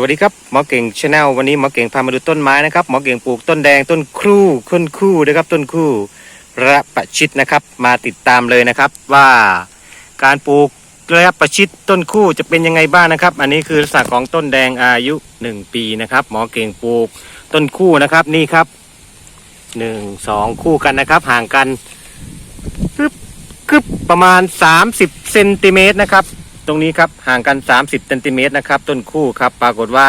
วัสดีครับหมอเก่งชาแนลวันนี้หมอเก่งพามาดูต้นไม้นะครับหมอเก่งปลูกต้นแดงต้นครูต้นคู่นะครับต้นคู่ระประชิดนะครับ มาติดตามเลยนะครับว่าการปลูกระประชิดต้นคู่จะเป็นยังไงบ้างนะครับ อันนี้คือลักษณะของต้นแดงอายุ 1 ปีนะครับ หมอเก่งปลูกต้นคู่นะครับนี่ครับหนึ่งสองคู่กันนะครับ ห่างกันกึบกึบประมาณ 30เซนติเมตรนะครับ ตรงนี้ครับห่างกัน 30เซนติเมตรนะครับ ต้นคู่ครับ ปรากฏว่า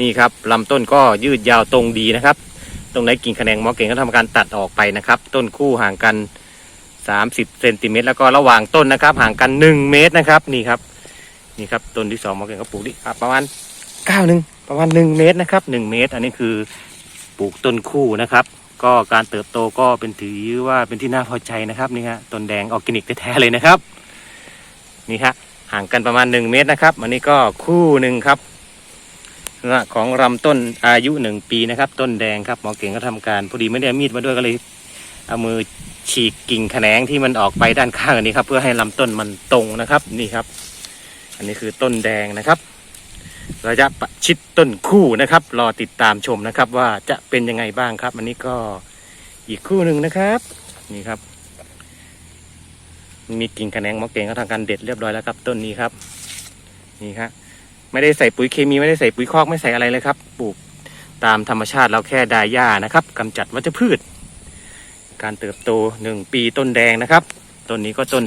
นี่ครับลำต้นก็ยืดยาวตรงดีนะครับ ตรงไหนกิ่งแขนงหมอเก่งก็ทำการตัดออกไปนะครับ ต้นคู่ห่างกัน 30เซนติเมตรแล้วก็ระหว่างต้นนะครับ ห่างกัน 1 เมตรนะครับนี่ครับนี่ครับต้นที่สองหมอเก่งก็ปลูกนี่ประมาณก้าวหนึ่งประมาณ 1 เมตรนะครับ 1 เมตร อันนี้คือปลูกต้นคู่นะครับ ก็การเติบโตก็เป็นถือว่าเป็นที่น่าพอใจนะครับนี่ฮะต้นแดงออร์แกนิกแท้ๆเลยนะครับนี่ฮะ ห่างกันประมาณ 1 เมตรนะครับ อันนี้ก็คู่หนึ่งครับของลำต้นอายุ 1 ปีนะครับ ต้นแดงครับหมอเก่งก็ทำการพอดีไม่ได้มีดมาด้วยก็เลยเอามือฉีกกิ่งแขนงที่มันออกไปด้านข้างอันนี้ครับ เพื่อให้ลำต้นมันตรงนะครับนี่ครับ อันนี้คือต้นแดงนะครับระยะประชิดต้นคู่นะครับ รอติดตามชมนะครับว่าจะเป็นยังไงบ้างครับ อันนี้ก็อีกคู่หนึ่งนะครับ นี่ครับ มีกิ่งแขนงมอเกงก็ทำการเด็ดเรียบร้อยแล้วครับต้นนี้ครับ นี่ครับไม่ได้ใส่ปุ๋ยเคมีไม่ได้ใส่ปุ๋ยคอกไม่ใส่อะไรเลยครับ ปลูกตามธรรมชาติเราแค่ดาหญ้านะครับกำจัดวัชพืช การเติบโตหนึ่งปีต้นแดงนะครับต้นนี้ก็ต้น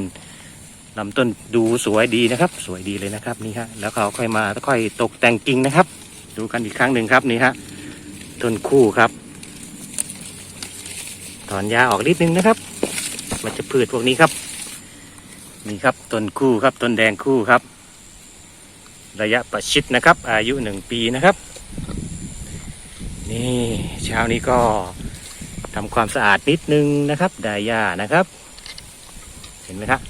ลำต้นดูสวยดีนะครับ สวยดีเลยนะครับนี่ฮะแล้วเขาค่อยมาค่อยตกแต่งกิ่งนะครับ ดูกันอีกครั้งหนึ่งครับนี่ฮะต้นคู่ครับ ถอนหญ้าออกนิดนึงนะครับมันจะพืชพวกนี้ครับ นี่ครับต้นคู่ครับต้นแดงคู่ครับ ระยะประชิดนะครับ อายุหนึ่งปีนะครับ นี่เช้านี้ก็ทำความสะอาดนิดนึงนะครับดายานะครับ เห็นไหมครับ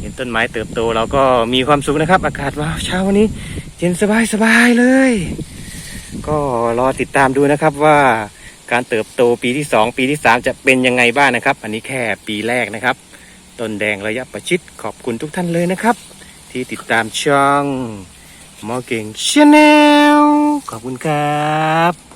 เห็นต้นไม้เติบโตเราก็มีความสุขนะครับ อากาศว้าวเช้าวันนี้เย็นสบายสบายเลย ก็รอติดตามดูนะครับว่าการเติบโตปีที่สองปีที่สามจะเป็นยังไงบ้างนะครับ อันนี้แค่ปีแรกนะครับ ต้นแดงระยะประชิดขอบคุณทุกท่านเลยนะครับ ที่ติดตามช่องหมอเก่งชาแนลขอบคุณครับ